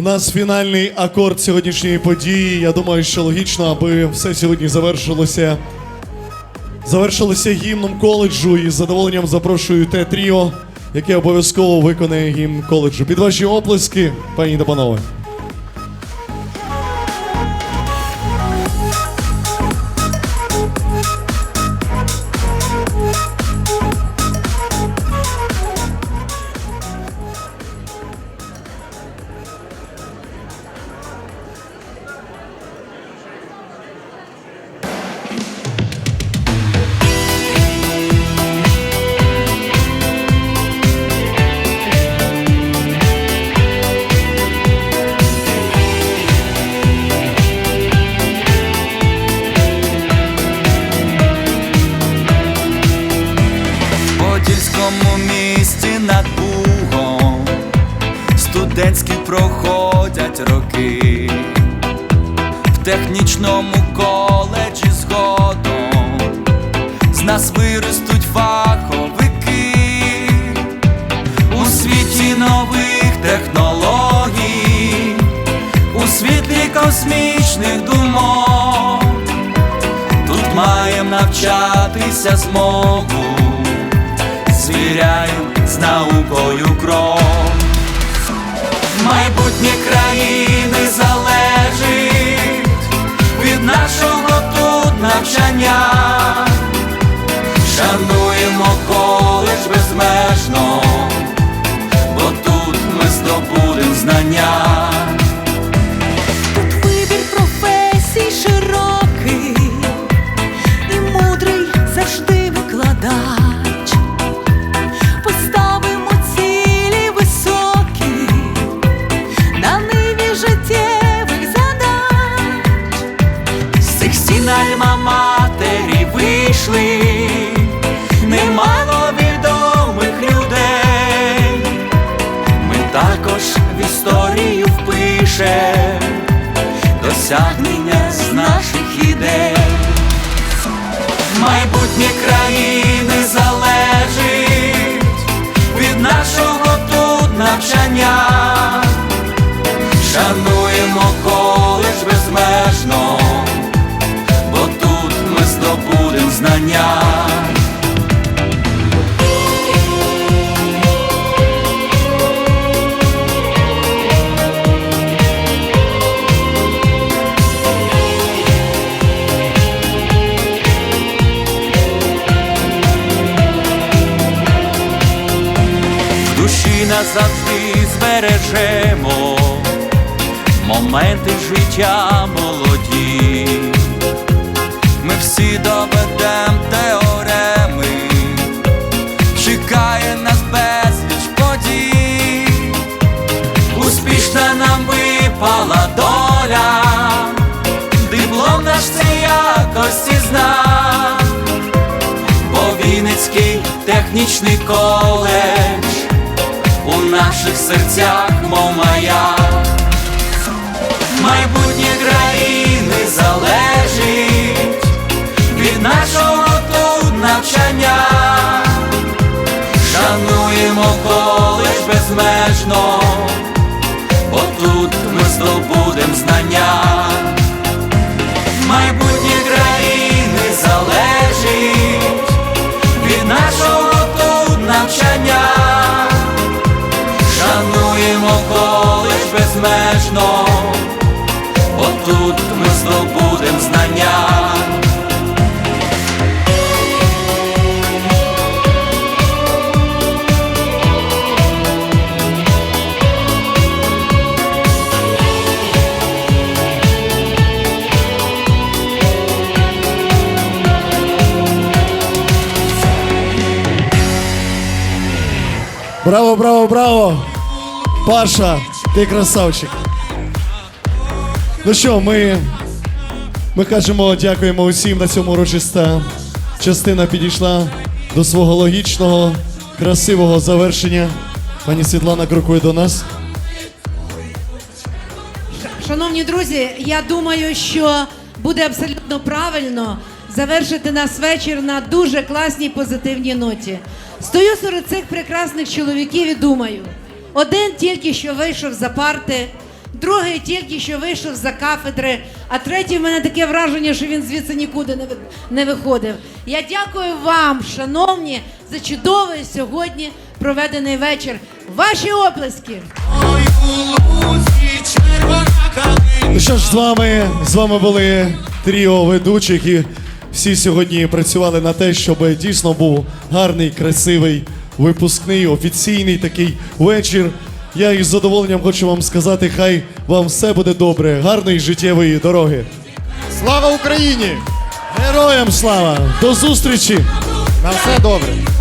У нас фінальний акорд сьогоднішньої події. Я думаю, що логічно, аби все сьогодні завершилося. Завершилося гімном коледжу і з задоволенням запрошую те тріо, яке обов'язково виконає гімн коледжу. Під ваші оплески, пані та панове. Подільському місті над Бугом. Студентські проходять роки, в технічному коледжі згодом з нас виростуть фаховики. У світі нових технологій, у світлі космічних думок. Тут маєм навчатися змогу, звіряєм з наукою кров. Майбутнє країни залежить від нашого тут навчання. Шануємо коледж безмежно, досягнення з наших ідей. Майбутнє країни назавжди збережемо моменти життя молоді. Ми всі доведем теореми, чекає нас безліч подій. Успішна нам випала доля, диплом наш це якості знак, бо Вінницький технічний коледж у наших серцях, мов маяк. Майбутнє країни залежить від нашого тут навчання. Шануємо коледж безмежно, бо тут ми з знання. Безмежно, тут ми здобудем знання. Браво, браво, браво! Паша, ти красавчик. Ну що, ми, ми кажемо, дякуємо усім на цьому урочиста частина підійшла до свого логічного, красивого завершення. Пані Світлана крокує до нас. Шановні друзі, я думаю, що буде абсолютно правильно завершити нас вечір на дуже класній позитивній ноті. Стою серед цих прекрасних чоловіків і думаю, один тільки що вийшов за парти, другий тільки що вийшов за кафедри, а третій в мене таке враження, що він звідси нікуди не, виходив. Я дякую вам, шановні, за чудовий сьогодні проведений вечір. Ваші оплески! Ну що ж, з вами, з вами були тріо ведучих і всі сьогодні працювали на те, щоб дійсно був гарний, красивий, випускний, офіційний такий вечір. Я із задоволенням хочу вам сказати, хай вам все буде добре, гарної життєвої дороги. Слава Україні! Героям слава! До зустрічі! На все добре!